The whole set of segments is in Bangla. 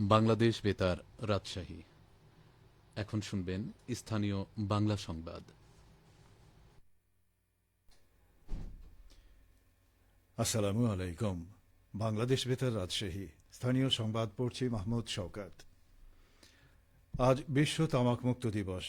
বাংলাদেশ বেতার, রাজশাহী। এখন শুনবেন স্থানীয় বাংলা সংবাদ। আসসালামু আলাইকুম। বাংলাদেশ বেতার, রাজশাহী। স্থানীয় সংবাদ পড়ছি মাহমুদ শওকাত। আজ বিশ্ব তামাক মুক্ত দিবস।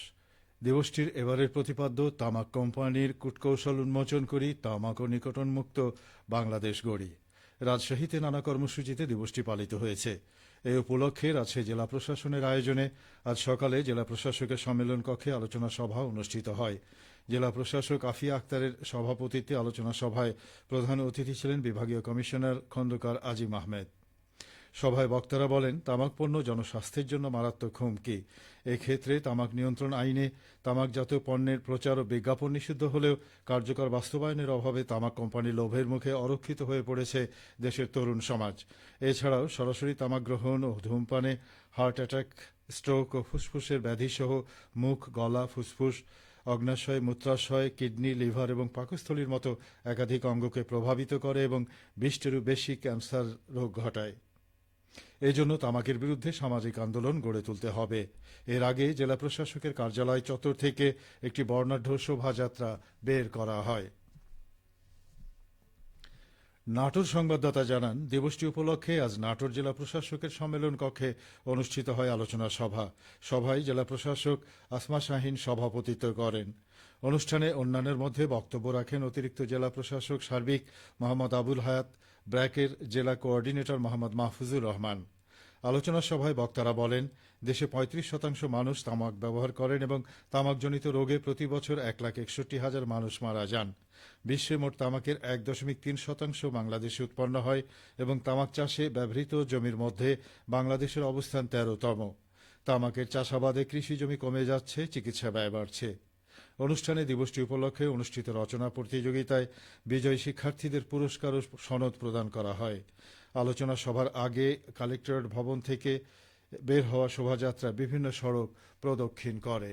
দিবসটির এবারের প্রতিপাদ্য, তামাক কোম্পানির কূটকৌশল উন্মোচন করি, তামাক ও নিকটন মুক্ত বাংলাদেশ গড়ি। রাজশাহীতে নানা কর্মসূচিতে দিবসটি পালিত হয়েছে। এই উপলক্ষে রাজশাহী জেলা প্রশাসনের আয়োজনে আজ সকালে জেলা প্রশাসকের সম্মেলন কক্ষে আলোচনা সভা অনুষ্ঠিত হয়। জেলা প্রশাসক আফিয়া আক্তারের সভাপতিত্বে আলোচনা সভায় প্রধান অতিথি ছিলেন বিভাগীয় কমিশনার খন্দকার আজিম আহমেদ। সভায় বক্তারা বলেন, তামাক পণ্য জনস্বাস্থ্যের জন্য মারাত্মক হুমকি। এক্ষেত্রে তামাক নিয়ন্ত্রণ আইনে তামাকজাত পণ্যের প্রচার ও বিজ্ঞাপন নিষিদ্ধ হলেও কার্যকর বাস্তবায়নের অভাবে তামাক কোম্পানি লোভের মুখে অরক্ষিত হয়ে পড়েছে দেশের তরুণ সমাজ। এছাড়াও সরাসরি তামাক গ্রহণ ও ধূমপানে হার্ট অ্যাটাক, স্ট্রোক ও ফুসফুসের ব্যাধিসহ মুখ, গলা, ফুসফুস, অগ্নাশয়, মূত্রাশয়, কিডনি, লিভার এবং পাকস্থলীর মতো একাধিক অঙ্গকে প্রভাবিত করে এবং বিশটিরও বেশি ক্যান্সার রোগ ঘটায়। এজন্য তামাকের বিরুদ্ধে সামাজিক আন্দোলন গড়ে তুলতে হবে। এর আগে জেলা প্রশাসকের কার্যালয় চত্বর থেকে একটি বর্ণাঢ্য শোভাযাত্রা বের করা হয়। নাটোর সংবাদদাতা জানান, দিবসটি উপলক্ষে আজ নাটোর জেলা প্রশাসকের সম্মেলন কক্ষে অনুষ্ঠিত হয় আলোচনা সভা। সভায় জেলা প্রশাসক আসমা শাহিন সভাপতিত্ব করেন। অনুষ্ঠানে অন্যান্যের মধ্যে বক্তব্য রাখেন অতিরিক্ত জেলা প্রশাসক সার্বিক মোহাম্মদ আবুল হায়াত ব্র্যাকের জেলা কোঅর্ডিনেটর মোহাম্মদ মাহফুজুর রহমান। আলোচনা সভায় বক্তারা বলেন, দেশে পঁয়ত্রিশ শতাংশ মানুষ তামাক ব্যবহার করেন এবং তামাকজনিত রোগে প্রতি বছর এক লাখ একষট্টি হাজার মানুষ মারা যান। বিশ্বে মোট তামাকের এক দশমিক তিন শতাংশ বাংলাদেশে উৎপন্ন হয় এবং তামাক চাষে ব্যবহৃত জমির মধ্যে বাংলাদেশের অবস্থান তেরোতম। তামাকের চাষাবাদে কৃষি জমি কমে যাচ্ছে, চিকিৎসা ব্যয় বাড়ছে। অনুষ্ঠানে দিবসটি উপলক্ষে অনুষ্ঠিত রচনা প্রতিযোগিতায় বিজয়ী শিক্ষার্থীদের পুরস্কার ও সনদ প্রদান করা হয়। আলোচনা সভার আগে কালেক্টরেট ভবন থেকে বের হওয়া শোভাযাত্রা বিভিন্ন সড়ক প্রদক্ষিণ করে।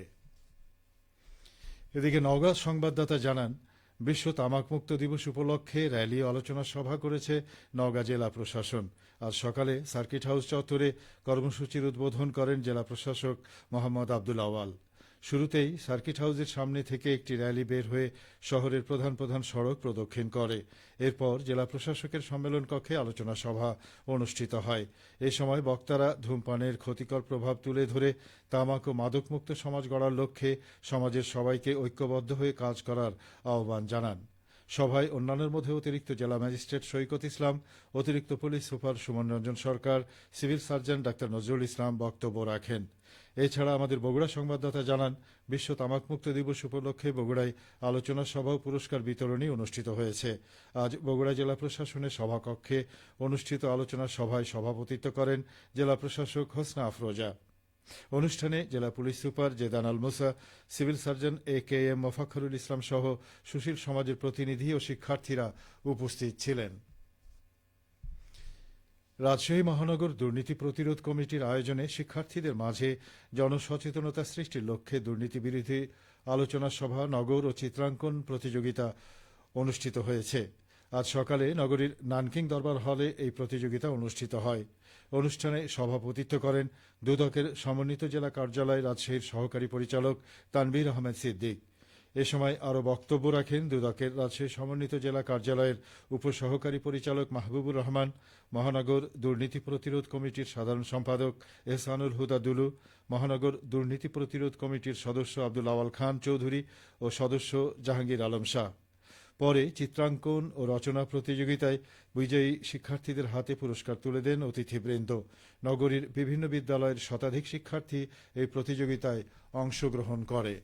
এদিকে নওগাঁ সংবাদদাতা জানান, বিশ্ব তামাকমুক্ত দিবস উপলক্ষে র্যালি আলোচনা সভা করেছে নওগাঁ জেলা প্রশাসন। আজ সকালে সার্কিট হাউস চত্বরে কর্মসূচির উদ্বোধন করেন জেলা প্রশাসক মোহাম্মদ আব্দুল আওয়াল। শুরুতেই সার্কিট হাউসের সামনে থেকে একটি র্যালি বের হয়ে শহরের প্রধান প্রধান সড়ক প্রদক্ষিণ করে। এরপর জেলা প্রশাসকের সম্মেলন কক্ষে আলোচনা সভা অনুষ্ঠিত হয়। এ সময় বক্তারা ধূমপানের ক্ষতিকর প্রভাব তুলে ধরে তামাক ও মাদকমুক্ত সমাজ গড়ার লক্ষ্যে সমাজের সবাইকে ঐক্যবদ্ধ হয়ে কাজ করার আহ্বান জানান। সভায় অন্যান্যের মধ্যে অতিরিক্ত জেলা ম্যাজিস্ট্রেট সৈকত ইসলাম, অতিরিক্ত police super Suman Ranjan Sarkar, civil surgeon doctor Nazrul Islam বক্তব্য রাখেন। এছাড়া আমাদের বগুড়া সংবাদদাতা জানান, বিশ্ব তামাকমুক্ত দিবস উপলক্ষে বগুড়ায় আলোচনা সভা ও পুরস্কার বিতরণী অনুষ্ঠিত হয়েছে। আজ বগুড়া জেলা প্রশাসনের সভাকক্ষে অনুষ্ঠিত আলোচনা সভায় সভাপতিত্ব করেন জেলা প্রশাসক হোসনা আফরোজা। অনুষ্ঠানে জেলা police super Zedan Al Musa, civil surgeon A K M Mofakhrul Islam সহ সুশীল সমাজের প্রতিনিধি ও শিক্ষার্থীরা উপস্থিত ছিলেন। রাজশাহী মহানগর দুর্নীতি প্রতিরোধ কমিটির আয়োজনে শিক্ষার্থীদের মাঝে জনসচেতনতা সৃষ্টির লক্ষ্যে দুর্নীতি বিরোধী আলোচনা সভা, নগর ও চিত্রাঙ্কন প্রতিযোগিতা অনুষ্ঠিত হয়েছে। আজ সকালে নগরীর নানকিং দরবার হলে এই প্রতিযোগিতা অনুষ্ঠিত হয়। অনুষ্ঠানে সভাপতিত্ব করেন দুদকের সমন্বিত জেলা কার্যালয় রাজশাহীর সহকারী পরিচালক তানভীর আহমেদ সিদ্দিক। এ সময় আরও বক্তব্য রাখেন দুদকের রাজশাহী সমন্বিত জেলা কার্যালয়ের উপসহকারী পরিচালক মাহবুবুর রহমান, মহানগর দুর্নীতি প্রতিরোধ কমিটির সাধারণ সম্পাদক এহসানুল হুদা দুলু, মহানগর দুর্নীতি প্রতিরোধ কমিটির সদস্য আব্দুল আওয়াল খান চৌধুরী ও সদস্য জাহাঙ্গীর আলম শাহ। পরে চিত্রাঙ্কন ও রচনা প্রতিযোগিতায় বিজয়ী শিক্ষার্থীদের হাতে পুরস্কার তুলে দেন অতিথিবৃন্দ। নগরীর বিভিন্ন বিদ্যালয়ের শতাধিক শিক্ষার্থী এই প্রতিযোগিতায় অংশগ্রহণ করে।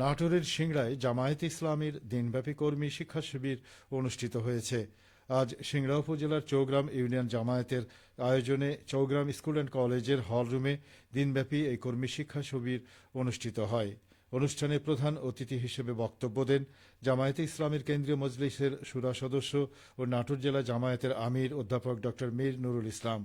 নাটোরের সিংড়ায় জামায়াত ইসলামীর দিনব্যাপী কর্মী শিক্ষা শিবির অনুষ্ঠিত হয়েছে। আজ সিংড়া উপজেলার চৌগ্রাম ইউনিয়ন জামায়াতের আয়োজনে চৌগ্রাম স্কুল অ্যান্ড কলেজের হলরুমে দিনব্যাপী এই কর্মী শিক্ষা শিবির অনুষ্ঠিত হয়। অনুষ্ঠানে প্রধান অতিথি হিসেবে বক্তব্য দেন জামায়াতে ইসলামের কেন্দ্রীয় মজলিসের সুরা সদস্য ও নাটোর জেলা জামায়াতের আমির অধ্যাপক ড মীর নুরুল ইসলাম।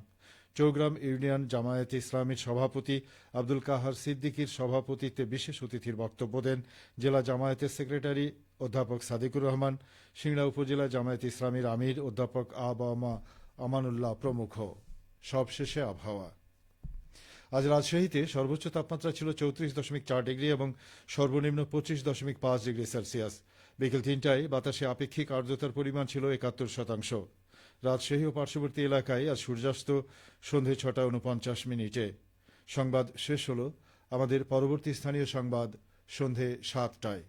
চৌগ্রাম ইউনিয়ন জামায়াতে ইসলামীর সভাপতি আব্দুল কাহার সিদ্দিকীর সভাপতিত্বে বিশেষ অতিথির বক্তব্য দেন জেলা জামায়াতের সেক্রেটারি অধ্যাপক সাদিকুর রহমান, সিংড়া উপজেলা জামায়াতে ইসলামীর আমির অধ্যাপক আবামা আমানুল্লাহ প্রমুখ। সবশেষে আবহাওয়া। আজ রাজশাহীতে সর্বোচ্চ তাপমাত্রা ছিল চৌত্রিশ দশমিক চার ডিগ্রি এবং সর্বনিম্ন পঁচিশ দশমিক পাঁচ ডিগ্রি সেলসিয়াস। বিকেল তিনটায় বাতাসে আপেক্ষিক আর্দ্রতার পরিমাণ ছিল একাত্তর শতাংশ। রাজশাহী ও পার্শ্ববর্তী এলাকায় আজ সূর্যাস্ত সন্ধে ছটা উনপঞ্চাশ মিনিটে। সংবাদ শেষ হল আমাদের পরবর্তী স্থানীয় সংবাদ সন্ধে সাতটায়।